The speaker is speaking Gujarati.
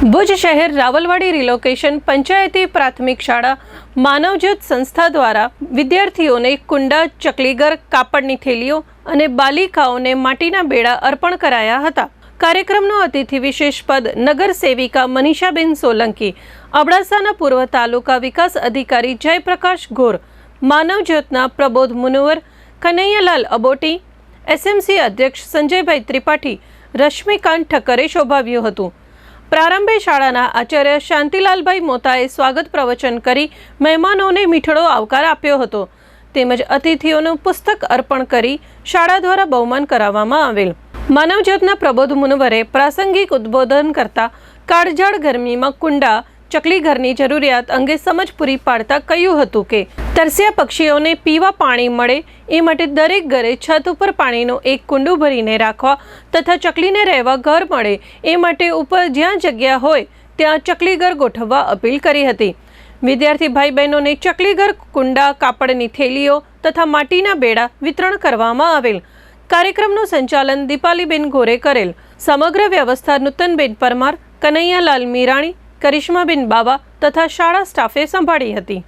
ભુજ શહેર રાવલવાડી રિલોકેશન પંચાયતી પ્રાથમિક શાળા માનવજ્યોત સંસ્થા દ્વારા વિદ્યાર્થીઓને કુંડા ચકલીગર કાપડની થેલીઓ અને બાલિકાઓને માટીના બેડા અર્પણ કરાયા હતા. કાર્યક્રમનો અતિથિ વિશેષ પદ નગર સેવિકા મનીષાબેન સોલંકી, અબડાસાના પૂર્વ તાલુકા વિકાસ અધિકારી જયપ્રકાશ ઘોર, માનવજ્યોતના પ્રબોધ મુનવર, કનૈયાલાલ અબોટી, એસએમસી અધ્યક્ષ સંજયભાઈ ત્રિપાઠી, રશ્મિકાંત ઠક્કરે શોભાવ્યું હતું. પ્રારંભે શાળાના આચાર્ય શાંતિલાલભાઈ મોતાએ સ્વાગત પ્રવચન કરી મહેમાનોને મીઠડો આવકાર આપ્યો હતો. તેમજ અતિથિઓનું પુસ્તક અર્પણ કરી શાળા દ્વારા બહુમાન કરાવવામાં આવેલ. માનવજાતના પ્રબોધ મુનવરે પ્રાસંગિક ઉદ્બોધન કરતા કાળઝાળ ગરમીમાં કુંડા ચકલી ઘરની જરૂરિયાત અંગે સમજ પૂરી પાડતા કહ્યું હતું કે, તરસ્યા પક્ષીઓને પીવા પાણી મળે એ માટે દરેક ઘરે છત ઉપર પાણીનું એક કુંડું ભરીને રાખવા તથા ચકલીને રહેવા ઘર મળે એ માટે ઉપર જ્યાં જગ્યા હોય ત્યાં ચકલીઘર ગોઠવવા અપીલ કરી હતી. વિદ્યાર્થી ભાઈ બહેનોને ચકલીઘર કુંડા, કાપડની થેલીઓ તથા માટીના બેડા વિતરણ કરવામાં આવેલ. કાર્યક્રમનું સંચાલન દીપાલીબેન ગોરે કરેલ. સમગ્ર વ્યવસ્થા નૂતનબેન પરમાર, કનૈયાલાલ મીરાણી કરિશ્માબેન બાવા તથા શાળા સ્ટાફે સંભાળી હતી.